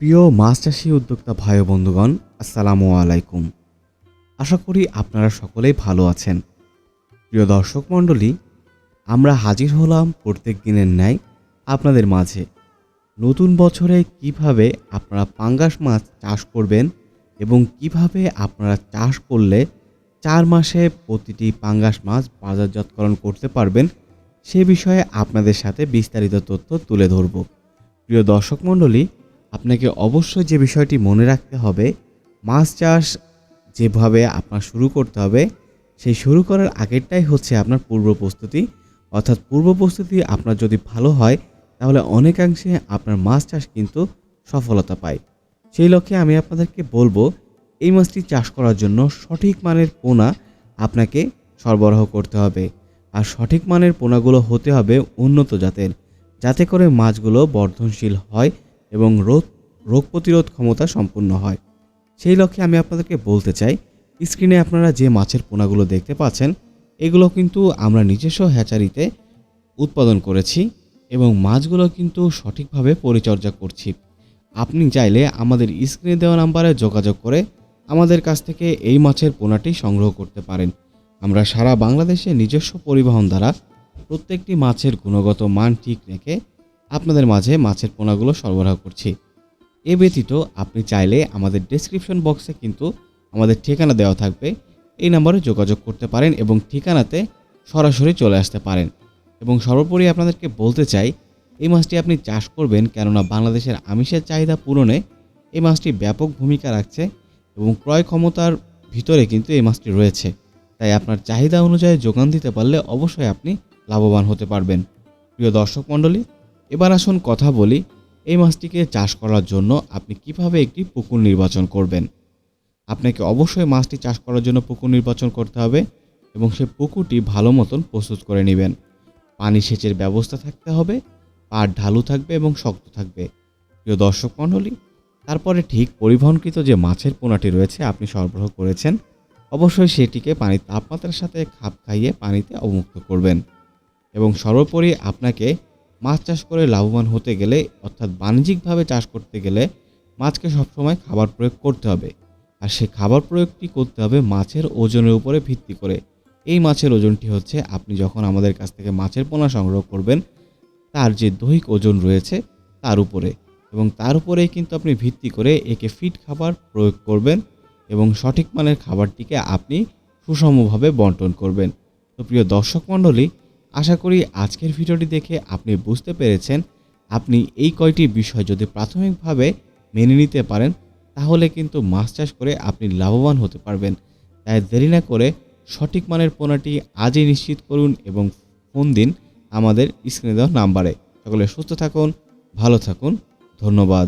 প্রিয় মাছ চাষি উদ্যোক্তা ভাই বন্ধুগণ, আসসালামু আলাইকুম। আশা করি আপনারা সকলেই ভালো আছেন। প্রিয় দর্শক মণ্ডলী, আমরা হাজির হলাম প্রত্যেক দিনের ন্যায় আপনাদের মাঝে। নতুন বছরে কীভাবে আপনারা পাঙ্গাস মাছ চাষ করবেন এবং কীভাবে আপনারা চাষ করলে চার মাসে প্রতিটি পাঙ্গাস মাছ বাজারজাতকরণ করতে পারবেন, সে বিষয়ে আপনাদের সাথে বিস্তারিত তথ্য তুলে ধরব। প্রিয় দর্শক মণ্ডলী আপনাকে অবশ্যই যে বিষয়টি মনে রাখতে হবে, মাছ চাষ যেভাবে আপনার শুরু করতে হবে, সেই শুরু করার আগেরটাই হচ্ছে আপনার পূর্ব প্রস্তুতি। অর্থাৎ পূর্ব প্রস্তুতি আপনার যদি ভালো হয়, তাহলে অনেকাংশে আপনার মাছ চাষ কিন্তু সফলতা পায়। সেই লক্ষ্যে আমি আপনাদেরকে বলব, এই মাছটি চাষ করার জন্য সঠিক মানের পোনা আপনাকে সরবরাহ করতে হবে। আর সঠিক মানের পোনাগুলো হতে হবে উন্নত জাতের, যাতে করে মাছগুলো বর্ধনশীল হয় এবং রোগ রোগ প্রতিরোধ ক্ষমতা সম্পূর্ণ হয়। সেই লক্ষ্যে আমি আপনাদেরকে বলতে চাই, স্ক্রিনে আপনারা যে মাছের পোনাগুলো দেখতে পাচ্ছেন, এগুলো কিন্তু আমরা নিজস্ব হ্যাচারিতে উৎপাদন করেছি এবং মাছগুলো কিন্তু সঠিকভাবে পরিচর্যা করছি। আপনি চাইলে আমাদের স্ক্রিনে দেওয়া নাম্বারে যোগাযোগ করে আমাদের কাছ থেকে এই মাছের পোনাটি সংগ্রহ করতে পারেন। আমরা সারা বাংলাদেশে নিজস্ব পরিবহন দ্বারা প্রত্যেকটি মাছের গুণগত মান ঠিক রেখে আপনাদের মাঝে মাছের পোনাগুলো সরবরাহ করছি। এ ব্যতীত আপনি চাইলে আমাদের ডেসক্রিপশন বক্সে কিন্তু আমাদের ঠিকানা দেওয়া থাকবে। এই নম্বরে যোগাযোগ করতে পারেন এবং ঠিকানাতে সরাসরি চলে আসতে পারেন। এবং সর্বোপরি আপনাদেরকে বলতে চাই, এই মাছটি আপনি চাষ করবেন কেননা বাংলাদেশের আমিষের চাহিদা পূরণে এই মাছটি ব্যাপক ভূমিকা রাখছে এবং ক্রয় ক্ষমতার ভিতরে কিন্তু এই মাছটি রয়েছে। তাই আপনার চাহিদা অনুযায়ী যোগান দিতে পারলে অবশ্যই আপনি লাভবান হতে পারবেন। প্রিয় দর্শক মণ্ডলী এবার আসুন কথা বলি, এই মাছটিকে চাষ করার জন্য আপনি কীভাবে একটি পুকুর নির্বাচন করবেন? আপনাকে অবশ্যই মাছটি চাষ করার জন্য পুকুর নির্বাচন করতে হবে এবং সে পুকুরটি ভালো মতন প্রস্তুত করে নেবেন। পানি সেচের ব্যবস্থা থাকতে হবে, পাট ঢালু থাকবে এবং শক্ত থাকবে। প্রিয় দর্শক মণ্ডলী, তারপরে ঠিক পরিবহনকৃত যে মাছের পোনাটি রয়েছে আপনি সরবরাহ করেছেন, অবশ্যই সেটিকে পানির তাপমাত্রার সাথে খাপ খাইয়ে পানিতে অবমুক্ত করবেন। এবং সর্বোপরি আপনাকে মাছ চাষ করে লাভবান হতে গেলে, অর্থাৎ বাণিজ্যিকভাবে চাষ করতে গেলে মাছকে সবসময় খাবার প্রয়োগ করতে হবে। আর সেই খাবার প্রয়োগটি করতে হবে মাছের ওজনের উপরে ভিত্তি করে। এই মাছের ওজনটি হচ্ছে, আপনি যখন আমাদের কাছ থেকে মাছের পোনা সংগ্রহ করবেন, তার যে দৈহিক ওজন রয়েছে, তার উপরে। এবং তার উপরেই কিন্তু আপনি ভিত্তি করে একে ফিট খাবার প্রয়োগ করবেন এবং সঠিক মানের খাবারটিকে আপনি সুষমভাবে বন্টন করবেন। তো প্রিয় দর্শক মণ্ডলী আশা করি আজকের ভিডিওটি দেখে আপনি বুঝতে পেরেছেন। আপনি এই কয়টি বিষয় যদি প্রাথমিকভাবে মেনে নিতে পারেন, তাহলে কিন্তু মাছ চাষ করে আপনি লাভবান হতে পারবেন। তাই দেরি না করে সঠিক মানের পোনাটি আজই নিশ্চিত করুন এবং ফোন দিন আমাদের স্ক্রিনে দেওয়া নাম্বারে। সকলে সুস্থ থাকুন, ভালো থাকুন, ধন্যবাদ।